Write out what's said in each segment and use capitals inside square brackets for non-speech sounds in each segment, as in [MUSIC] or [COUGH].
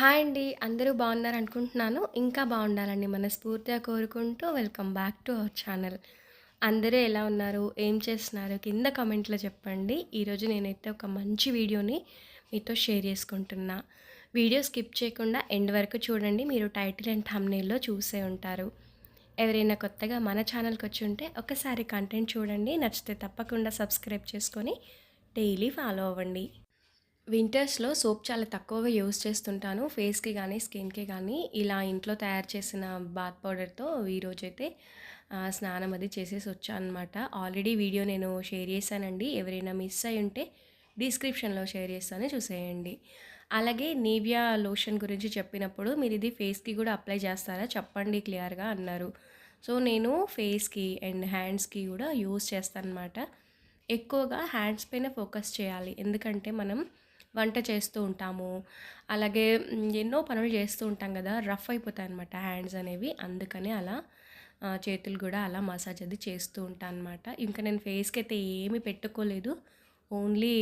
Hi అండి. అందరూ బాగున్నారు అనుకుంటున్నాను. ఇంకా బాగుండాలని మనస్ఫూర్తిగా కోరుకుంటూ welcome back to our channel. అందరూ ఎలా ఉన్నారు? ఏం చేస్తున్నారు? కింద కామెంట్‌లో చెప్పండి. ఈరోజు నేనైతే ఒక మంచి వీడియోని మీతో షేర్ చేసుకుంటున్నా. వీడియో స్కిప్ చేయకుండా ఎండ్ వరకు చూడండి. మీరు టైటిల్ అండ్ థమ్నేల్లో చూసే ఉంటారు. ఎవరైనా కొత్తగా మన ఛానల్‌కి వచ్చి ఉంటే ఒకసారి కంటెంట్ చూడండి. నచ్చితే తప్పకుండా సబ్స్క్రైబ్ చేసుకొని డైలీ ఫాలో అవ్వండి. వింటర్స్‌లో సోప్ చాలా తక్కువగా యూజ్ చేస్తుంటాను. ఫేస్‌కి కానీ స్కిన్‌కి కానీ ఇలా ఇంట్లో తయారు చేసిన బాత్ పౌడర్‌తో ఈరోజైతే స్నానం అది చేసేసి వచ్చాను అనమాట. ఆల్రెడీ వీడియో నేను షేర్ చేశానండి. ఎవరైనా మిస్ అయ్యి ఉంటే డిస్క్రిప్షన్‌లో షేర్ చేస్తాను చూసేయండి. అలాగే నివియా లోషన్ గురించి చెప్పినప్పుడు మీరు ఇది ఫేస్‌కి కూడా అప్లై చేస్తారా చెప్పండి క్లియర్‌గా అన్నారు. సో, నేను ఫేస్‌కి అండ్ హ్యాండ్స్‌కి కూడా యూజ్ చేస్తాననమాట. ఎక్కువగా హ్యాండ్స్ పైన ఫోకస్ చేయాలి. ఎందుకంటే మనం వంట చేస్తూ ఉంటాము. అలాగే ఎన్నో పనులు చేస్తూ ఉంటాం కదా! రఫ్ అయిపోతాయి అనమాట హ్యాండ్స్ అనేవి. అందుకనే అలా చేతులు కూడా అలా మసాజ్ అది చేస్తూ ఉంటాను అనమాట. ఇంకా నేను ఫేస్కి అయితే ఏమి పెట్టుకోలేదు. ఓన్లీ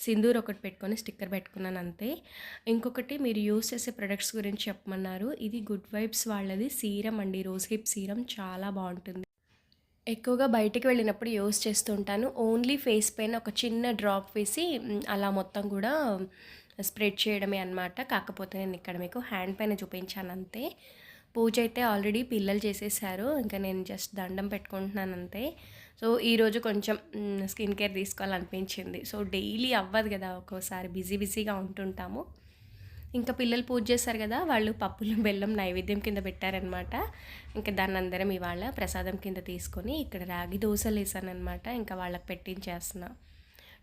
సింధూర్ ఒకటి పెట్టుకొని స్టిక్కర్ పెట్టుకున్నాను అంతే. ఇంకొకటి మీరు యూజ్ చేసే ప్రొడక్ట్స్ గురించి చెప్పమన్నారు. ఇది గుడ్ వైబ్స్ వాళ్ళది సీరం అండి. రోజ్ హిప్ సీరం చాలా బాగుంటుంది ఎక్కువగా బయటికి వెళ్ళినప్పుడు యూజ్ చేస్తూ ఉంటాను. ఓన్లీ ఫేస్ పైన ఒక చిన్న డ్రాప్ వేసి అలా మొత్తం కూడా స్ప్రెడ్ చేయడమే అనమాట. కాకపోతే నేను ఇక్కడ మీకు హ్యాండ్ పైన చూపించాను అంతే. పూజ అయితే ఆల్రెడీ పిల్లలు చేసేసారు. ఇంకా నేను జస్ట్ దండం పెట్టుకుంటున్నాను అంతే. సో, ఈరోజు కొంచెం స్కిన్ కేర్ తీసుకోవాలనిపించింది. సో, డైలీ అవ్వదు కదా! ఒక్కోసారి బిజీ బిజీగా ఉంటుంటాము. ఇంకా పిల్లలు పూజ చేశారు కదా! వాళ్ళు పప్పులు, బెల్లం నైవేద్యం కింద పెట్టారనమాట. ఇంకా దాన్నందరం ఇవాళ ప్రసాదం కింద తీసుకొని ఇక్కడ రాగి దోసలేసాననమాట. ఇంకా వాళ్ళకి పెట్టించేస్తున్నా.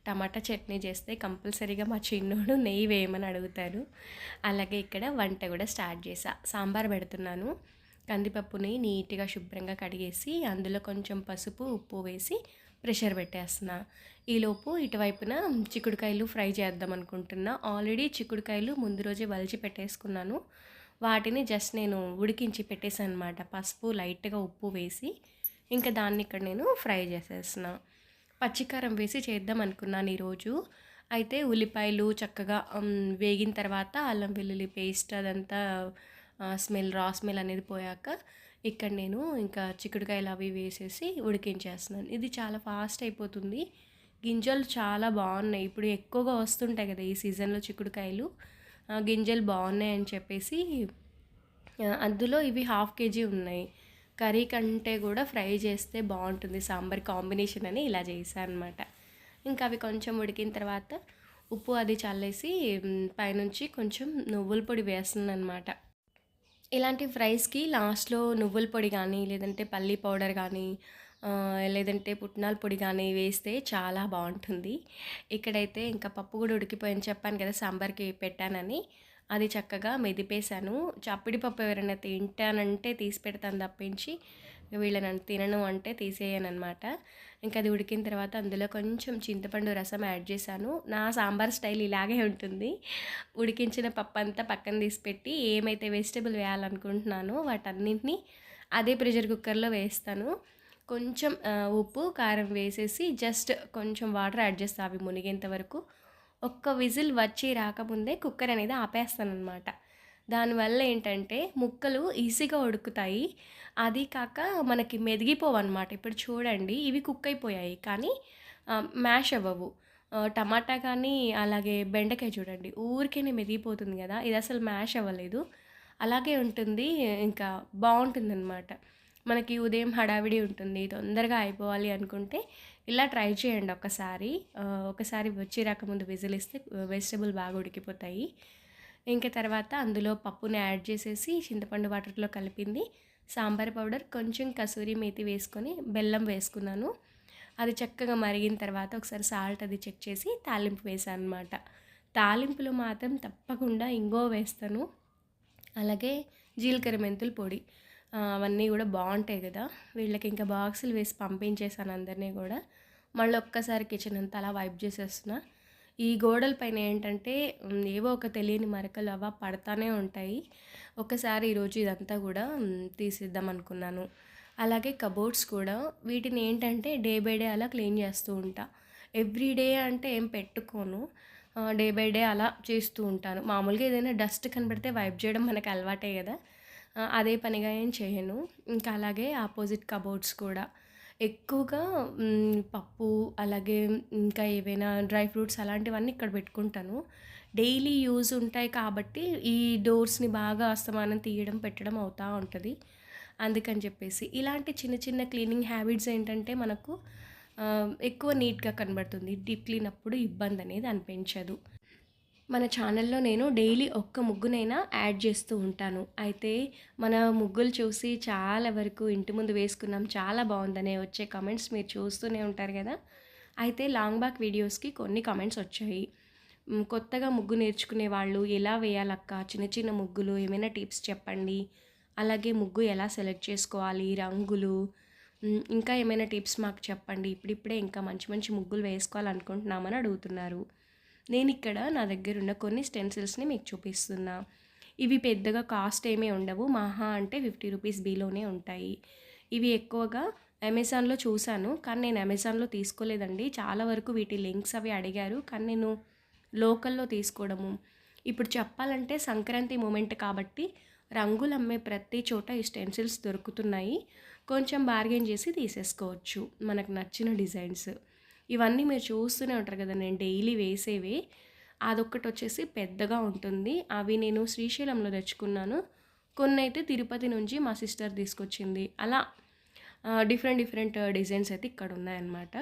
టమాటా చట్నీ చేస్తే కంపల్సరీగా మా చిన్నోడు నెయ్యి వేయమని అడుగుతారు. అలాగే ఇక్కడ వంట కూడా స్టార్ట్ చేసా సాంబార్ పెడుతున్నాను. కందిపప్పుని నీట్‌గా శుభ్రంగా కడిగేసి అందులో కొంచెం పసుపు, ఉప్పు వేసి ప్రెషర్ పెట్టేస్తున్నా. ఈలోపు ఇటువైపున చిక్కుడుకాయలు ఫ్రై చేద్దాం అనుకుంటున్నా. ఆల్రెడీ చిక్కుడుకాయలు ముందు రోజే వలిచి పెట్టేసుకున్నాను. వాటిని జస్ట్ నేను ఉడికించి పెట్టేసాననమాట. పసుపు, లైట్‌గా ఉప్పు వేసి ఇంకా దాన్ని ఇక్కడ నేను ఫ్రై చేసేస్తున్నా. పచ్చికారం వేసి చేద్దాం అనుకున్నాను ఈరోజు. అయితే ఉల్లిపాయలు చక్కగా వేగిన తర్వాత అల్లం వెల్లుల్లి పేస్ట్ అదంతా స్మెల్ రా స్మెల్ అనేది పోయాక ఇక్కడ నేను ఇంకా చిక్కుడుకాయలు అవి వేసేసి ఉడికించేస్తున్నాను. ఇది చాలా ఫాస్ట్ అయిపోతుంది. గింజలు చాలా బాగున్నాయి. ఇప్పుడు ఎక్కువగా వస్తుంటాయి కదా! ఈ సీజన్‌లో చిక్కుడుకాయలు. గింజలు బాగున్నాయి అని చెప్పేసి అందులో ఇవి హాఫ్ కేజీ ఉన్నాయి. కర్రీ కంటే కూడా ఫ్రై చేస్తే బాగుంటుంది సాంబార్ కాంబినేషన్ అని ఇలా చేశాను అనమాట. ఇంకా అవి కొంచెం ఉడికిన తర్వాత ఉప్పు అది చల్లేసి పైనుంచి కొంచెం నువ్వుల పొడి వేస్తున్నాననమాట. ఇలాంటి ఫ్రైస్‌కి లాస్ట్‌లో నువ్వుల పొడి కానీ లేదంటే పల్లి పౌడర్ కానీ లేదంటే పుట్నాల పొడి కానీ వేస్తే చాలా బాగుంటుంది ఇక్కడైతే ఇంకా పప్పు కూడా ఉడికిపోయింది చెప్పాను కదా! సాంబార్‌కి పెట్టానని. అది చక్కగా మెదిపేసాను. చప్పిడి పప్పు ఎవరైనా తింటానంటే తీసి పెడతాను తప్పించి వీళ్ళని తినను అంటే తీసేయననమాట. ఇంకా అది ఉడికిన తర్వాత అందులో కొంచెం చింతపండు రసం యాడ్ చేశాను. నా సాంబార్ స్టైల్ ఇలాగే ఉంటుంది. ఉడికించిన పప్పు అంతా పక్కన తీసి పెట్టి ఏమైతే వెజిటబుల్ వేయాలనుకుంటున్నానో వాటన్నింటినీ అదే ప్రెషర్ కుక్కర్‌లో వేస్తాను. కొంచెం ఉప్పు, కారం వేసేసి జస్ట్ కొంచెం వాటర్ యాడ్ చేస్తాను అవి మునిగేంత వరకు. ఒక్క విజిల్ వచ్చి రాకముందే కుక్కర్ అనేది ఆపేస్తాననమాట. దానివల్ల ఏంటంటే ముక్కలు ఈజీగా ఉడుకుతాయి. అది కాక మనకి మెదిగిపోవనమాట. ఇప్పుడు చూడండి ఇవి కుక్ అయిపోయాయి. కానీ మ్యాష్ అవ్వవు. టమాటా కానీ అలాగే బెండకాయ చూడండి ఊరికేనే మెదిగిపోతుంది కదా! ఇది అసలు మ్యాష్ అవ్వలేదు. అలాగే ఉంటుంది. ఇంకా బావుంటుందనమాట. మనకి ఉదయం హడావిడి ఉంటుంది. తొందరగా అయిపోవాలి అనుకుంటే ఇలా ట్రై చేయండి ఒకసారి ఒకసారి వచ్చి రాకముందు విజిల్ ఇస్తే వెజిటబుల్ బాగా ఉడికిపోతాయి. ఇంకా తర్వాత అందులో పప్పుని యాడ్ చేసేసి చింతపండు వాటర్‌లో కలిపింది. సాంబార్ పౌడర్, కొంచెం కసూరి మేతి వేసుకొని బెల్లం వేసుకున్నాను. అది చక్కగా మరిగిన తర్వాత ఒకసారి సాల్ట్ అది చెక్ చేసి తాలింపు వేశాననమాట. తాలింపులో మాత్రం తప్పకుండా ఇంగో వేస్తాను. అలాగే జీలకర్ర మెంతుల పొడి. అవన్నీ కూడా బాగుంటాయి కదా! వీళ్ళకి ఇంకా బాక్సులు వేసి పంపించేసాను అందరిని కూడా. మళ్ళీ ఒక్కసారి కిచెన్ అంతా అలా వైప్ చేసేస్తున్నా. ఈ గోడల పైన ఏంటంటే ఏవో ఒక తెలియని మరకలు అవ పడతానే ఉంటాయి. ఒకసారి ఈరోజు ఇదంతా కూడా తీసిద్దాం తీసేద్దాం అనుకున్నాను. అలాగే కబోర్డ్స్ కూడా వీటిని ఏంటంటే డే బై డే అలా క్లీన్ చేస్తూ ఉంటా. ఎవ్రీ డే అంటే ఏం పెట్టుకోను. డే బై డే అలా చేస్తూ ఉంటాను. మామూలుగా ఏదైనా డస్ట్ కనపడితే వైప్ చేయడం మనకు అలవాటే కదా అదే పనిగా ఏం చేయను. ఇంకా అలాగే ఆపోజిట్ కబోర్డ్స్ కూడా ఎక్కువగా పప్పు అలాగే ఇంకా ఏవైనా డ్రై ఫ్రూట్స్ అలాంటివన్నీ ఇక్కడ పెట్టుకుంటాను. డైలీ యూజ్ ఉంటాయి కాబట్టి ఈ డోర్స్‌ని బాగా అస్తమానం తీయడం, పెట్టడం అవుతూ ఉంటుంది అందుకని చెప్పేసి. ఇలాంటి చిన్న చిన్న క్లీనింగ్ హ్యాబిట్స్ ఏంటంటే మనకు ఎక్కువ నీట్‌గా కనబడుతుంది. డీప్ క్లీన్ అప్పుడు ఇబ్బందనేది అనిపించదు. మన ఛానల్‌లో నేను డైలీ ఒక్క ముగ్గునైనా యాడ్ చేస్తూ ఉంటాను. అయితే మన ముగ్గులు చూసి చాలా వరకు ఇంటి ముందు వేసుకున్నాం చాలా బాగుందనే వచ్చే కమెంట్స్ మీరు చూస్తూనే ఉంటారు కదా అయితే లాంగ్ బ్యాక్ వీడియోస్‌కి కొన్ని కమెంట్స్ వచ్చాయి. కొత్తగా ముగ్గు నేర్చుకునే వాళ్ళు ఎలా వేయాలక్క? చిన్న చిన్న ముగ్గులు ఏమైనా టిప్స్ చెప్పండి. అలాగే ముగ్గు ఎలా సెలెక్ట్ చేసుకోవాలి? రంగులు ఇంకా ఏమైనా టిప్స్ మాకు చెప్పండి. ఇప్పుడిప్పుడే ఇంకా మంచి మంచి ముగ్గులు వేసుకోవాలనుకుంటున్నామని అడుగుతున్నారు. నేను ఇక్కడ నా దగ్గర ఉన్న కొన్ని స్టెన్సిల్స్‌ని మీకు చూపిస్తున్నా. ఇవి పెద్దగా కాస్ట్ ఏమీ ఉండవు. మహా అంటే 50 రూపీస్ బిలోనే ఉంటాయి. ఇవి ఎక్కువగా అమెజాన్‌లో చూశాను కానీ నేను అమెజాన్‌లో తీసుకోలేదండి. చాలా వరకు వీటి లింక్స్ అవి అడిగారు. కానీ నేను లోకల్‌లో తీసుకోవడము. ఇప్పుడు చెప్పాలంటే సంక్రాంతి మూమెంట్ కాబట్టి రంగులు అమ్మే ప్రతి చోట ఈ స్టెన్సిల్స్ దొరుకుతున్నాయి. కొంచెం బార్గెన్ చేసి తీసేసుకోవచ్చు. మనకు నచ్చిన డిజైన్స్. ఇవన్నీ మీరు చూస్తూనే ఉంటారు కదా! నేను డైలీ వేసేవే. అదొక్కటొచ్చేసి పెద్దగా ఉంటుంది. అవి నేను శ్రీశైలంలో తెచ్చుకున్నాను. కొన్ని అయితే తిరుపతి నుంచి మా సిస్టర్ తీసుకొచ్చింది. అలా డిఫరెంట్ డిఫరెంట్ డిజైన్స్ అయితే ఇక్కడ ఉన్నాయన్నమాట.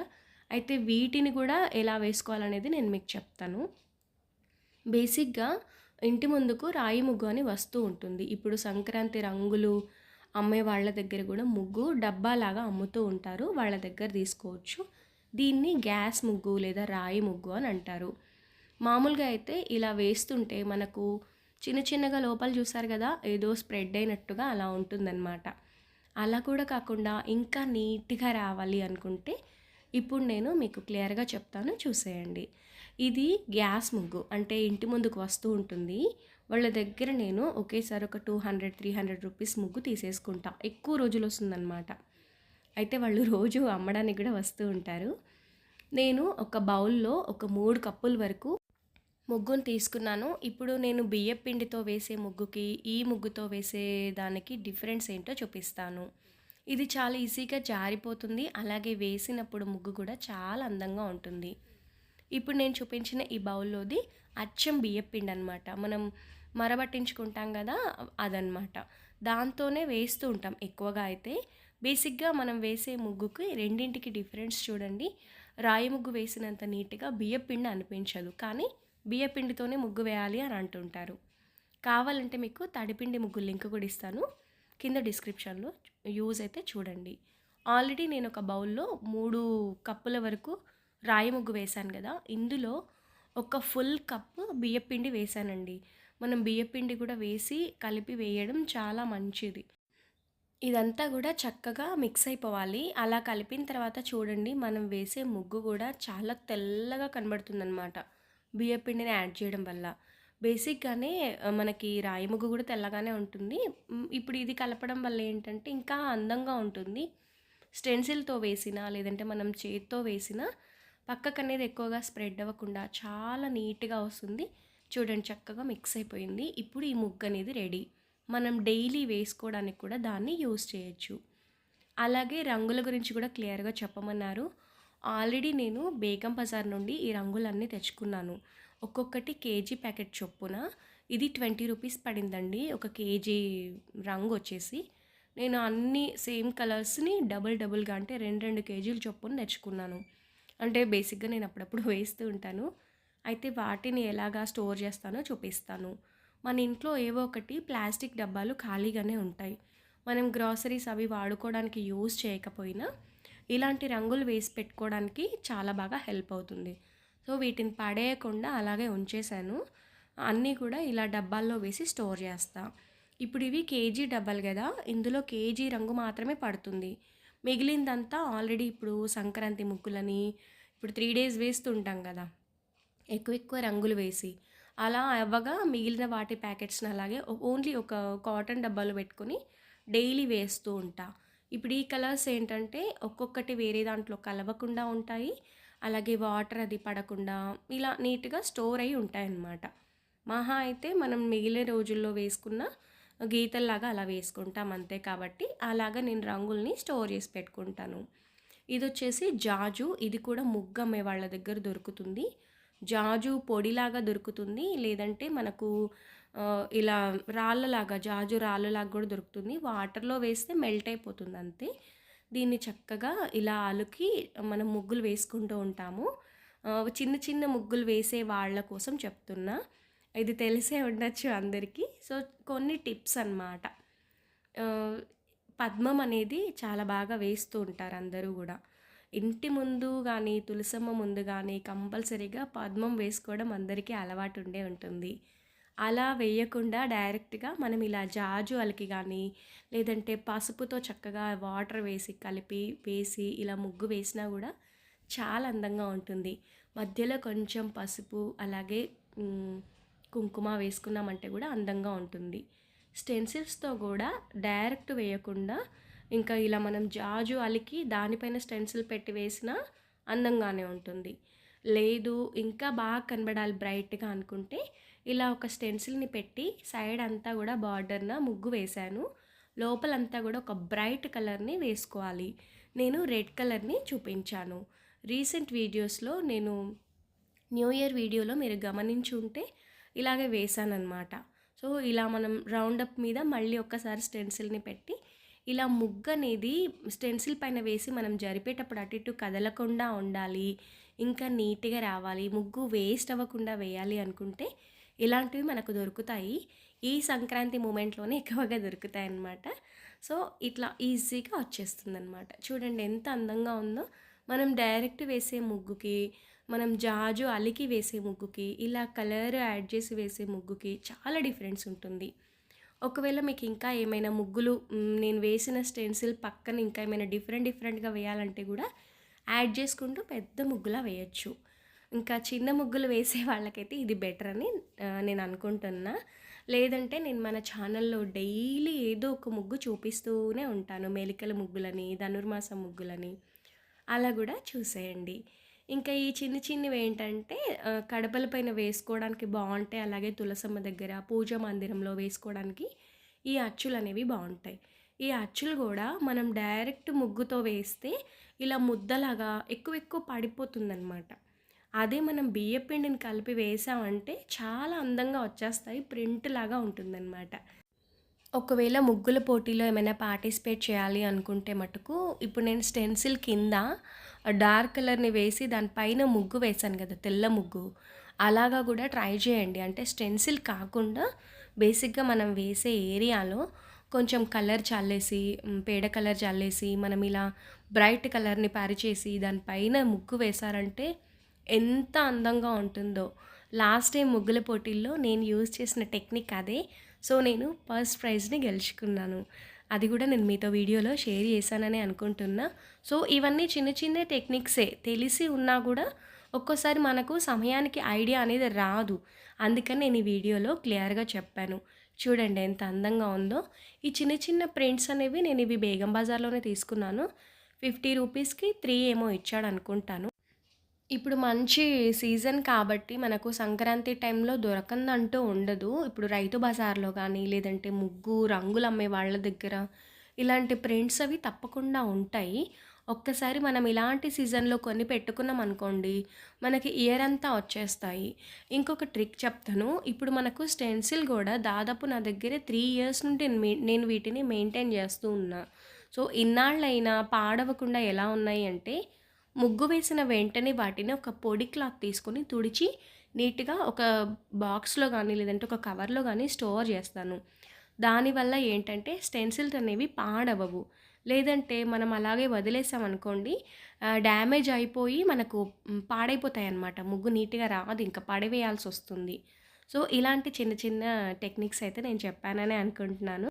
అయితే వీటిని కూడా ఎలా వేసుకోవాలనేది నేను మీకు చెప్తాను. బేసిక్‌గా ఇంటి ముందుకు రాయి ముగ్గు అని వస్తూ ఉంటుంది. ఇప్పుడు సంక్రాంతి రంగులు అమ్మే వాళ్ళ దగ్గర కూడా ముగ్గు డబ్బాలాగా అమ్ముతూ ఉంటారు. వాళ్ళ దగ్గర తీసుకోవచ్చు. దీన్ని గ్యాస్ ముగ్గు లేదా రాయి ముగ్గు అని అంటారు. మామూలుగా అయితే ఇలా వేస్తుంటే మనకు చిన్న చిన్నగా లోపల చూసారు కదా! ఏదో స్ప్రెడ్ అయినట్టుగా అలా ఉంటుందన్నమాట. అలా కూడా కాకుండా ఇంకా నీట్‌గా రావాలి అనుకుంటే ఇప్పుడు నేను మీకు క్లియర్‌గా చెప్తాను చూసేయండి. ఇది గ్యాస్ ముగ్గు. అంటే ఇంటి ముందుకు వస్తూ ఉంటుంది. వాళ్ళ దగ్గర నేను ఒకేసారి ఒక 200, 300 రూపీస్ ముగ్గు తీసేసుకుంటా. ఎక్కువ రోజులు వస్తుందన్నమాట. అయితే వాళ్ళు రోజు అమ్మడానికి కూడా వస్తూ ఉంటారు. నేను ఒక బౌల్‌లో ఒక మూడు కప్పుల వరకు ముగ్గుని తీసుకున్నాను. ఇప్పుడు నేను బియ్యం పిండితో వేసే ముగ్గుకి, ఈ ముగ్గుతో వేసే దానికి డిఫరెన్స్ ఏంటో చూపిస్తాను. ఇది చాలా ఈజీగా జారిపోతుంది. అలాగే వేసినప్పుడు ముగ్గు కూడా చాలా అందంగా ఉంటుంది. ఇప్పుడు నేను చూపించిన ఈ బౌల్‌లోది అచ్చం బియ్యం పిండి అనమాట. మనం మరబట్టించుకుంటాం కదా! అదనమాట. దాంతోనే వేస్తూ ఉంటాం ఎక్కువగా అయితే. బేసిక్‌గా మనం వేసే ముగ్గుకి రెండింటికి డిఫరెన్స్ చూడండి. రాయి ముగ్గు వేసినంత నీట్‌గా బియ్యపిండి అనిపించదు. కానీ బియ్యపిండితోనే ముగ్గు వేయాలి అని అంటుంటారు. కావాలంటే మీకు తడిపిండి ముగ్గు లింక్ కూడా ఇస్తాను. కింద డిస్క్రిప్షన్‌లో యూజ్ అయితే చూడండి. ఆల్రెడీ నేను ఒక బౌల్‌లో మూడు కప్పుల వరకు రాయి ముగ్గు వేశాను కదా! ఇందులో ఒక ఫుల్ కప్పు బియ్యపిండి వేశానండి. మనం బియ్యపిండి కూడా వేసి కలిపి వేయడం చాలా మంచిది. ఇదంతా కూడా చక్కగా మిక్స్ అయిపోవాలి. అలా కలిపిన తర్వాత చూడండి మనం వేసే ముగ్గు కూడా చాలా తెల్లగా కనబడుతుందనమాట. బియ్యపిండిని యాడ్ చేయడం వల్ల. బేసిక్‌గానే మనకి రాయి ముగ్గు కూడా తెల్లగానే ఉంటుంది. ఇప్పుడు ఇది కలపడం వల్ల ఏంటంటే ఇంకా అందంగా ఉంటుంది. స్టెన్సిల్‌తో వేసినా లేదంటే మనం చేత్తో వేసినా పక్కకు అనేది ఎక్కువగా స్ప్రెడ్ అవ్వకుండా చాలా నీట్‌గా వస్తుంది. చూడండి చక్కగా మిక్స్ అయిపోయింది. ఇప్పుడు ఈ ముగ్గు అనేది రెడీ. మనం డైలీ వేసుకోవడానికి కూడా దాన్ని యూస్ చేయొచ్చు. అలాగే రంగుల గురించి కూడా క్లియర్‌గా చెప్పమన్నారు. ఆల్రెడీ నేను బేగం బజార్ నుండి ఈ రంగులన్నీ తెచ్చుకున్నాను. ఒక్కొక్కటి కేజీ ప్యాకెట్ చొప్పున ఇది 20 రూపీస్ పడిందండి. ఒక కేజీ రంగు వచ్చేసి నేను అన్ని సేమ్ కలర్స్‌ని డబుల్ డబుల్‌గా అంటే 2, 2 కేజీలు చొప్పున తెచ్చుకున్నాను. అంటే బేసిక్‌గా నేను అప్పుడప్పుడు [LAUGHS] వేస్తూ ఉంటాను. అయితే వాటిని ఎలాగా స్టోర్ చేస్తానో చూపిస్తాను. మన ఇంట్లో ఏవో ఒకటి ప్లాస్టిక్ డబ్బాలు ఖాళీగానే ఉంటాయి. మనం గ్రోసరీస్ అవి వాడుకోవడానికి యూజ్ చేయకపోయినా ఇలాంటి రంగులు వేసి పెట్టుకోవడానికి చాలా బాగా హెల్ప్ అవుతుంది. సో, వీటిని పడేయకుండా అలాగే ఉంచేశాను. అన్నీ కూడా ఇలా డబ్బాల్లో వేసి స్టోర్ చేస్తా. ఇప్పుడు ఇవి కేజీ డబ్బాలు కదా! ఇందులో కేజీ రంగు మాత్రమే పడుతుంది. మిగిలిందంతా ఆల్రెడీ ఇప్పుడు సంక్రాంతి ముగ్గులని ఇప్పుడు త్రీ డేస్ వేస్తుంటాం కదా! ఎక్కువ ఎక్కువ రంగులు వేసి. అలా అవ్వగా మిగిలిన వాటి ప్యాకెట్స్‌ని అలాగే ఓన్లీ ఒక కాటన్ డబ్బాలో పెట్టుకొని డైలీ వేస్తూ ఉంటా. ఇప్పుడు ఈ కలర్స్ ఏంటంటే ఒక్కొక్కటి వేరే దాంట్లో కలవకుండా ఉంటాయి. అలాగే వాటర్ అది పడకుండా ఇలా నీట్గా స్టోర్ అయి ఉంటాయన్నమాట మహా అయితే మనం మిగిలిన రోజుల్లో వేసుకున్న గీతల్లాగా అలా వేసుకుంటాం అంతే కాబట్టి అలాగా నేను రంగుల్ని స్టోర్ చేసి పెట్టుకుంటాను ఇది వచ్చేసి జాజు ఇది కూడా ముగ్గమ్మే వాళ్ళ దగ్గర దొరుకుతుంది జాజు పొడిలాగా దొరుకుతుంది. లేదంటే మనకు ఇలా రాళ్ళలాగా జాజు రాళ్ళలాగా కూడా దొరుకుతుంది. వాటర్లో వేస్తే మెల్ట్ అయిపోతుంది అంతే. దీన్ని చక్కగా ఇలా అలుకి మనం ముగ్గులు వేసుకుంటూ ఉంటాము. చిన్న చిన్న ముగ్గులు వేసే వాళ్ళ కోసం చెప్తున్నా. ఇది తెలిసే ఉండొచ్చు అందరికీ. సో కొన్ని టిప్స్ అన్నమాట. పద్మం అనేది చాలా బాగా వేస్తూ ఉంటారు అందరూ కూడా. ఇంటి ముందు కానీ తులసమ్మ ముందు కానీ కంపల్సరీగా పద్మం వేసుకోవడం అందరికీ అలవాటు ఉండే ఉంటుంది. అలా వేయకుండా డైరెక్ట్గా మనం ఇలా జాజు అలకి కానీ లేదంటే పసుపుతో చక్కగా వాటర్ వేసి కలిపి వేసి ఇలా ముగ్గు వేసినా కూడా చాలా అందంగా ఉంటుంది. మధ్యలో కొంచెం పసుపు అలాగే కుంకుమ వేసుకున్నామంటే కూడా అందంగా ఉంటుంది. స్టెన్సిల్స్తో కూడా డైరెక్ట్ వేయకుండా ఇంకా ఇలా మనం జాజు అలికి దానిపైన స్టెన్సిల్ పెట్టి వేసినా అందంగానే ఉంటుంది. లేదు ఇంకా బాగా కనబడాలి బ్రైట్గా అనుకుంటే ఇలా ఒక స్టెన్సిల్ని పెట్టి సైడ్ అంతా కూడా బార్డర్న ముగ్గు వేశాను. లోపలంతా కూడా ఒక బ్రైట్ కలర్ని వేసుకోవాలి. నేను రెడ్ కలర్ని చూపించాను. రీసెంట్ వీడియోస్లో నేను న్యూ ఇయర్ వీడియోలో మీరు గమనించి ఉంటే ఇలాగే వేసానమాట సో ఇలా మనం రౌండప్ మీద మళ్ళీ ఒక్కసారి స్టెన్సిల్ని పెట్టి ఇలా ముగ్గు అనేది స్టెన్సిల్ పైన వేసి మనం జరిపేటప్పుడు అటు ఇటు కదలకుండా ఉండాలి ఇంకా నీట్గా రావాలి ముగ్గు వేస్ట్ అవ్వకుండా వేయాలి అనుకుంటే ఇలాంటివి మనకు దొరుకుతాయి. ఈ సంక్రాంతి మూమెంట్లోనే ఎక్కువగా దొరుకుతాయి అన్నమాట సో ఇట్లా ఈజీగా వచ్చేస్తుంది అనమాట చూడండి ఎంత అందంగా ఉందో. మనం డైరెక్ట్ వేసే ముగ్గుకి మనం జాజు అలికి వేసే ముగ్గుకి ఇలా కలర్ యాడ్ చేసి వేసే ముగ్గుకి చాలా డిఫరెన్స్ ఉంటుంది. ఒకవేళ మీకు ఇంకా ఏమైనా ముగ్గులు నేను వేసిన స్టెన్సిల్ పక్కన ఇంకా ఏమైనా డిఫరెంట్ డిఫరెంట్గా వేయాలంటే కూడా యాడ్ చేసుకుంటూ పెద్ద ముగ్గులా వేయచ్చు. ఇంకా చిన్న ముగ్గులు వేసే వాళ్ళకైతే ఇది బెటర్ అని నేను అనుకుంటున్నా. లేదంటే నేను మన ఛానల్లో డైలీ ఏదో ఒక ముగ్గు చూపిస్తూనే ఉంటాను. మెలికల ముగ్గులని ధనుర్మాస ముగ్గులని. అలా కూడా చూసేయండి. ఇంకా ఈ చిన్న చిన్నవి ఏంటంటే కడపల పైన వేసుకోవడానికి బాగుంటాయి అలాగే తులసమ్మ దగ్గర పూజ మందిరంలో వేసుకోవడానికి ఈ అచ్చులు అనేవి బాగుంటాయి ఈ అచ్చులు కూడా మనం డైరెక్ట్ ముగ్గుతో వేస్తే ఇలా ముద్దలాగా ఎక్కువ ఎక్కువ పడిపోతుందన్నమాట. అదే మనం బియ్య పిండిని కలిపి వేసామంటే చాలా అందంగా వచ్చేస్తాయి ప్రింట్ లాగా ఉంటుందన్నమాట. ఒకవేళ ముగ్గుల పోటీలో ఏమైనా పార్టిసిపేట్ చేయాలి అనుకుంటే మటుకు ఇప్పుడు నేను స్టెన్సిల్ కింద డార్క్ కలర్ని వేసి దానిపైన ముగ్గు వేశాను కదా తెల్ల ముగ్గు. అలాగా కూడా ట్రై చేయండి. అంటే స్టెన్సిల్ కాకుండా బేసిక్గా మనం వేసే ఏరియాలో కొంచెం కలర్ చల్లేసి పేడ కలర్ చల్లేసి మనం ఇలా బ్రైట్ కలర్ని పరిచేసి దానిపైన ముగ్గు వేశారంటే ఎంత అందంగా ఉంటుందో. లాస్ట్ టైం ముగ్గుల పోటీల్లో నేను యూజ్ చేసిన టెక్నిక్ అదే. సో నేను ఫస్ట్ ప్రైజ్ని గెలుచుకున్నాను. అది కూడా నేను మీతో వీడియోలో షేర్ చేశానని అనుకుంటున్నా. సో ఇవన్నీ చిన్న చిన్న టెక్నిక్సే. తెలిసి ఉన్నా కూడా ఒక్కోసారి మనకు సమయానికి ఐడియా అనేది రాదు. అందుకని నేను ఈ వీడియోలో క్లియర్గా చెప్పాను. చూడండి ఎంత అందంగా ఉందో. ఈ చిన్న చిన్న ప్రింట్స్ అనేవి నేను ఇవి బేగం బజార్లోనే తీసుకున్నాను. ఫిఫ్టీ రూపీస్కి త్రీ ఏమో ఇచ్చాడు అనుకుంటాను ఇప్పుడు మంచి సీజన్ కాబట్టి మనకు సంక్రాంతి టైంలో దొరకందంటూ ఉండదు. ఇప్పుడు రైతు బజార్లో కానీ లేదంటే ముగ్గు రంగులు అమ్మే వాళ్ళ దగ్గర ఇలాంటి ప్రింట్స్ అవి తప్పకుండా ఉంటాయి. ఒక్కసారి మనం ఇలాంటి సీజన్లో కొన్ని పెట్టుకున్నాం అనుకోండి మనకి ఇయర్ అంతా వచ్చేస్తాయి. ఇంకొక ట్రిక్ చెప్తాను. ఇప్పుడు మనకు స్టెన్సిల్ కూడా దాదాపు నా దగ్గర త్రీ ఇయర్స్ నుండి నేను వీటిని మెయింటైన్ చేస్తూ ఉన్నా. సో ఇన్నాళ్ళైనా పాడవకుండా ఎలా ఉన్నాయి అంటే ముగ్గు వేసిన వెంటనే వాటిని ఒక పొడి క్లాత్ తీసుకొని తుడిచి నీట్గా ఒక బాక్స్లో కానీ లేదంటే ఒక కవర్లో కానీ స్టోర్ చేస్తాను. దానివల్ల ఏంటంటే స్టెన్సిల్స్ అనేవి పాడవవు. లేదంటే మనం అలాగే వదిలేసామనుకోండి డ్యామేజ్ అయిపోయి మనకు పాడైపోతాయి అన్నమాట. ముగ్గు నీట్గా రాదు ఇంకా పడవేయాల్సి వస్తుంది. సో ఇలాంటి చిన్న చిన్న టెక్నిక్స్ అయితే నేను చెప్పానని అనుకుంటున్నాను.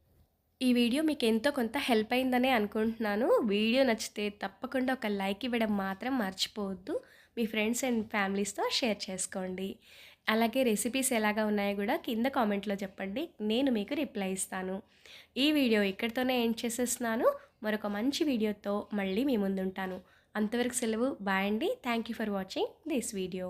ఈ వీడియో మీకు ఎంతో కొంత హెల్ప్ అయిందనే అనుకుంటున్నాను. వీడియో నచ్చితే తప్పకుండా ఒక లైక్ ఇవ్వడం మాత్రం మర్చిపోవద్దు. మీ ఫ్రెండ్స్ అండ్ ఫ్యామిలీస్తో షేర్ చేసుకోండి. అలాగే రెసిపీస్ ఎలాగా ఉన్నాయో కూడా కింద కామెంట్లో చెప్పండి. నేను మీకు రిప్లై ఇస్తాను. ఈ వీడియో ఇక్కడితోనే ఎండ్ చేసేస్తున్నాను. మరొక మంచి వీడియోతో మళ్ళీ మీ ముందుంటాను. అంతవరకు సెలవు. బాయ్ అండి. Thank you for watching this video